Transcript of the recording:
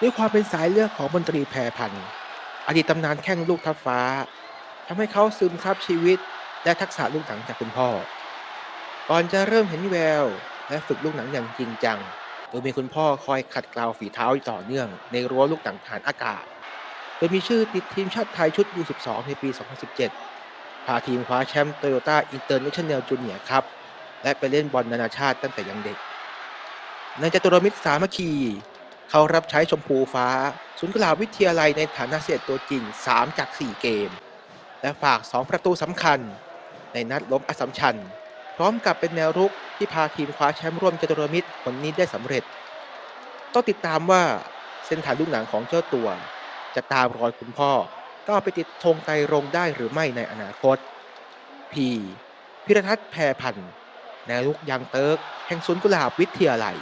ด้วยความเป็นสายเลือดของมนตรีแพรพันธ์อดีตตำนานแข้งลูกทัพฟ้าทำให้เขาซึมซับชีวิต และทักษะลูกหนังจากคุณพ่อ ก่อนจะเริ่มเห็นแวว และฝึกลูกหนังอย่างจริงจัง โดยมีคุณพ่อคอยขัดเกลาฝีเท้าต่อเนื่อง ในรั้วลูกหนังฐานอากาศ โดยมีชื่อติดทีมชาติไทยชุด U12 ในปี 2017 พาทีมคว้าแชมป์โตโยต้าอินเตอร์เนชั่นแนลจูเนียร์ครับ และไปเล่นบอลนานาชาติตั้งแต่ยังเด็ก ในจตุรมิตรสามัคคี เขารับใช้ชมพูฟ้า ศูนย์กีฬาวิทยาลัยในฐานะเสียตัวจริง 3 จาก 4 เกม และฝาก 2 ประตูสำคัญ ในนัดล้มอสัมชัญ พร้อมกับเป็นแนวรุกที่พาทีมคว้าแชมป์ร่วมจตุรมิตรคนนี้ได้สำเร็จ ต้องติดตามว่าเส้นทางลูกหนังของเจ้าตัว จะตามรอยคุณพ่อก้าวไปติดธงไตรรงได้หรือไม่ในอนาคต พีพิรทัศน์แพรพันธ์แนวรุกยังเติร์กแห่งศูนย์กุหลาบวิทยาลัย